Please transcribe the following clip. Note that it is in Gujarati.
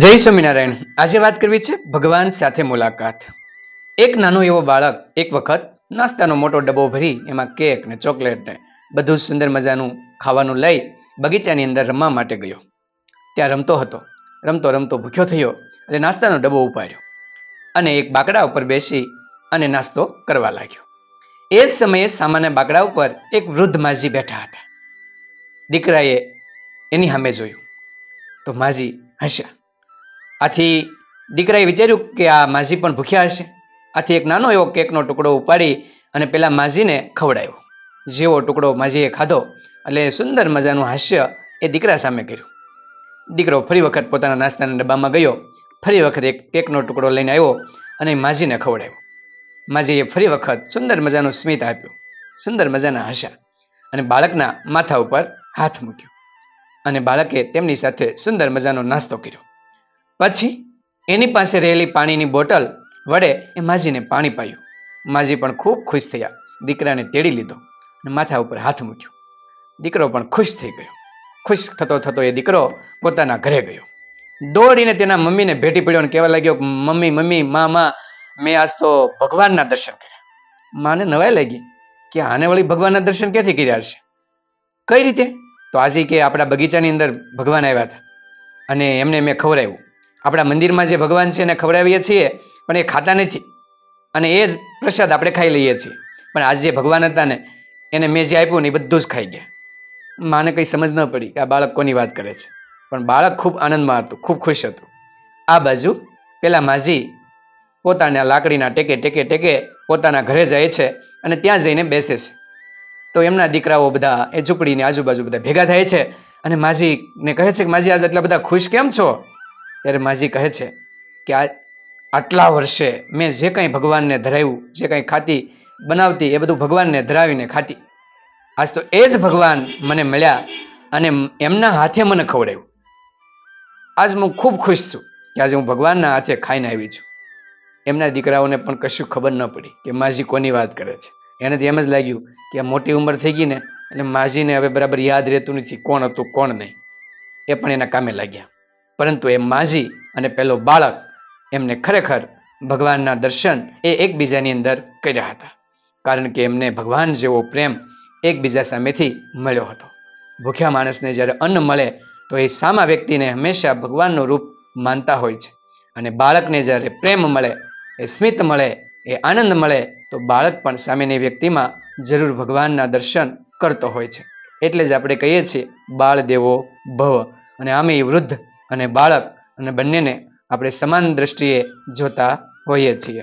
જય સ્વામિનારાયણ. આજે વાત કરવી છે ભગવાન સાથે મુલાકાત. એક નાનો એવો બાળક એક વખત નાસ્તાનો મોટો ડબ્બો ભરી એમાં કેક ને ચોકલેટ ને બધું સુંદર મજાનું ખાવાનું લઈ બગીચાની અંદર રમવા માટે ગયો. ત્યાં રમતો હતો. રમતો રમતો ભૂખ્યો થયો એટલે નાસ્તાનો ડબ્બો ઉપાડ્યો. અને એક બાકડા ઉપર બેસી અને નાસ્તો કરવા લાગ્યો. એ જ સમયે સામાન્ય બાકડા ઉપર એક વૃદ્ધ માજી બેઠા હતા. દીકરાએ એની સામે જોયું. તો માજી હસ્યા આથી દીકરાએ વિચાર્યું કે આ માજી પણ ભૂખ્યા હશે. આથી એક નાનો એવો કેકનો ટુકડો ઉપાડી અને પેલા માજીને ખવડાવ્યો જેવો ટુકડો માજીએ ખાધો એટલે સુંદર મજાનું હાસ્ય એ દીકરા સામે કર્યું. દીકરો ફરી વખત પોતાના નાસ્તાના ડબ્બામાં ગયો, ફરી વખત એક કેકનો ટુકડો લઈને આવ્યો અને માજીને ખવડાવ્યો માજીએ ફરી વખત સુંદર મજાનું સ્મિત આપ્યું, સુંદર મજાના હસ્યા અને બાળકના માથા ઉપર હાથ મૂક્યો. અને બાળકે તેમની સાથે સુંદર મજાનો નાસ્તો કર્યો. પછી એની પાસે રહેલી પાણીની બોટલ વડે એ માજીને પાણી પાયું. માજી પણ ખૂબ ખુશ થયા. દીકરાને તેડી લીધો અને માથા ઉપર હાથ મૂક્યો. દીકરો પણ ખુશ થઈ ગયો. ખુશ થતો થતો એ દીકરો પોતાના ઘરે ગયો. દોડીને તેના મમ્મીને ભેટી પડ્યો અને કહેવા લાગ્યો, મમ્મી મમ્મી, મા મા, મેં આજ તો ભગવાનના દર્શન કર્યા. માને નવાઈ લાગી કે આને વળી ભગવાનના દર્શન ક્યાંથી કર્યા હશે? કઈ રીતે? તો આજે કે આપણા બગીચાની અંદર ભગવાન આવ્યા હતા. અને એમને મેં ખવડાવ્યું. આપણા મંદિરમાં જે ભગવાન છે એને ખવડાવીએ છીએ, પણ એ ખાતા નથી. અને એ જ પ્રસાદ આપણે ખાઈ લઈએ છીએ. પણ આજે જે ભગવાન હતા ને, એને મેં જે આપ્યું ને એ બધું જ ખાઈ ગયા. માને કંઈ સમજ ન પડી કે આ બાળક કોની વાત કરે છે. પણ બાળક ખૂબ આનંદમાં હતું, ખૂબ ખુશ હતું. આ બાજુ પેલા માજી પોતાના લાકડીના ટેકે ટેકે ટેકે પોતાના ઘરે જાય છે અને ત્યાં જઈને બેસે છે. તો એમના દીકરાઓ બધા એ ઝૂંપડીની આજુબાજુ બધા ભેગા થાય છે. અને માજી ને કહે છે કે માજી આજ એટલા બધા ખુશ કેમ છો? ત્યારે માજી કહે છે કે, આ, આટલા વર્ષે મેં જે કંઈ ભગવાનને ધરાવ્યું, જે કંઈ ખાતી બનાવતી, એ બધું ભગવાનને ધરાવીને ખાતી આજ તો એ જ ભગવાન મને મળ્યા અને એમના હાથે મને ખવડાવ્યું. આજ હું ખૂબ ખુશ છું કે આજે હું ભગવાનના હાથે ખાઈને આવી છું. એમના દીકરાઓને પણ કશું ખબર ન પડી કે માજી કોની વાત કરે છે. એને તો એમ જ લાગ્યું કે મોટી ઉંમર થઈ ગઈ ને એટલે માજીને હવે બરાબર યાદ રહેતું નથી કોણ હતું, કોણ નહીં. એ પણ એના કામે લાગ્યા. પરંતુ એ માજી અને પેલો બાળક એમને ખરેખર ભગવાનના દર્શન એ એકબીજાની અંદર કર્યા હતા. કારણ કે એમને ભગવાન જેવો પ્રેમ એકબીજા સામેથી મળ્યો હતો. ભૂખ્યા માણસને જ્યારે અન્ન મળે, તો એ સામા વ્યક્તિને હંમેશા ભગવાનનું રૂપ માનતા હોય છે. અને બાળકને જ્યારે પ્રેમ મળે, એ સ્મિત મળે, એ આનંદ મળે તો બાળક પણ સામેની વ્યક્તિમાં જરૂર ભગવાનના દર્શન કરતો હોય છે. એટલે જ આપણે કહીએ છીએ, બાળ દેવો ભવ. અને આમે વૃદ્ધ અને બાળક અને બંનેને આપણે સમાન દ્રષ્ટિએ જોતા હોઈએ છીએ.